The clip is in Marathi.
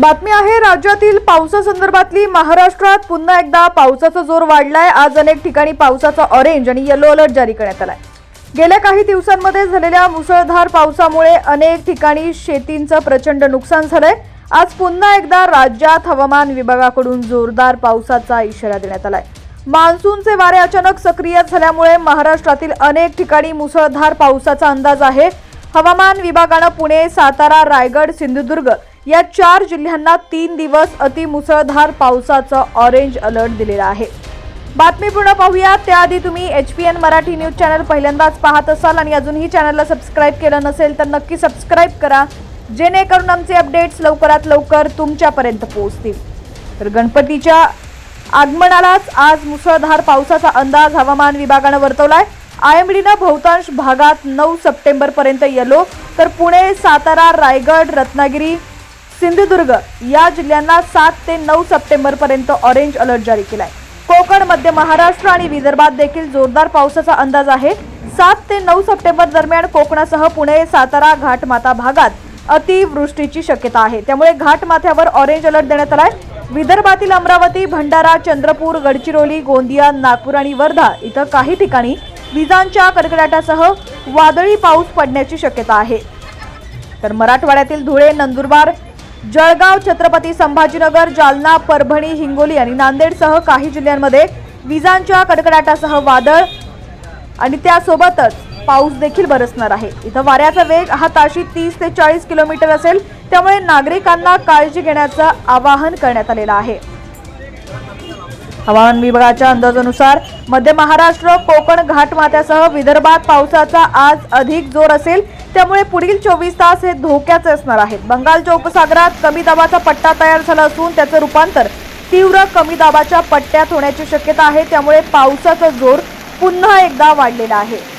बातमी आहे राज्यातील पावसासंदर्भातली महाराष्ट्रात पुन्हा एकदा पावसाचा जोर वाढलाय. आज अनेक ठिकाणी पावसाचा ऑरेंज आणि येलो अलर्ट जारी करण्यात आलाय. गेल्या काही दिवसांमध्ये झालेल्या मुसळधार पावसामुळे अनेक ठिकाणी शेतींचं प्रचंड नुकसान झालंय. आज पुन्हा एकदा राज्यात हवामान विभागाकडून जोरदार पावसाचा इशारा देण्यात आलाय. मान्सूनचे वारे अचानक सक्रिय झाल्यामुळे महाराष्ट्रातील अनेक ठिकाणी मुसळधार पावसाचा अंदाज आहे. हवामान विभागानं पुणे सातारा रायगड सिंधुदुर्ग या चार जिल्ह्यांना तीन दिवस अतिमुसळधार पावसाचा ऑरेंज अलर्ट दिलेला आहे. बातमी पूर्ण पाहूया. त्याआधी तुम्ही H P N Marathi news channel पहिल्यांदाच पाहत असाल आणि अजूनही चॅनलला सबस्क्राईब केलं नसेल तर नक्की सबस्क्राईब करा. जेणेकरून आमचे अपडेट्स लवकरात लवकर तुमच्यापर्यंत पोहोचतील. तर गणपतीच्या आगमनालाच आज मुसळधार पावसाचा अंदाज हवामान विभागानं वर्तवलाय. आय एम डीनं बहुतांश भागात नऊ सप्टेंबरपर्यंत येलो. तर पुणे सातारा रायगड रत्नागिरी सिंधुदुर्ग या जिल्ह्यांना सात ते नऊ सप्टेंबर पर्यंत ऑरेंज अलर्ट जारी केलाय. कोकण मध्य महाराष्ट्र आणि विदर्भात देखील जोरदार पावसाचा अंदाज आहे. सात ते नऊ सप्टेंबर दरम्यान कोकणासह पुणे सातारा घाटमाता भागात अतिवृष्टीची शक्यता आहे. त्यामुळे घाटमाथ्यावर ऑरेंज अलर्ट देण्यात आलाय. विदर्भातील अमरावती भंडारा चंद्रपूर गडचिरोली गोंदिया नागपूर आणि वर्धा इथं काही ठिकाणी विजांच्या कडकडाटासह वादळी पाऊस पडण्याची शक्यता आहे. तर मराठवाड्यातील धुळे नंदुरबार जळगाव छत्रपती संभाजीनगर जालना परभणी हिंगोली आणि नांदेडसह काही जिल्ह्यांमध्ये विजांच्या कडकडाटासह वादळ आणि त्यासोबतच पाऊस देखील बरसणार आहे. इथं वाऱ्याचा वेग हा ताशी तीस ते चाळीस किलोमीटर असेल त्यामुळे नागरिकांना काळजी घेण्याचं आवाहन करण्यात आलेलं आहे. हवामान विभागाच्या अंदाजानुसार मध्य महाराष्ट्र कोकण घाटमाथ्यासह विदर्भात पावसाचा आज अधिक जोर असेल. त्यामुळे पुढील चोवीस तास हे धोक्याचे असणार आहेत. बंगालच्या उपसागरात कमी दाबाचा पट्टा तयार झाला असून त्याचं रूपांतर तीव्र कमी दाबाच्या पट्ट्यात होण्याची शक्यता आहे. त्यामुळे पावसाचा जोर पुन्हा एकदा वाढलेला आहे.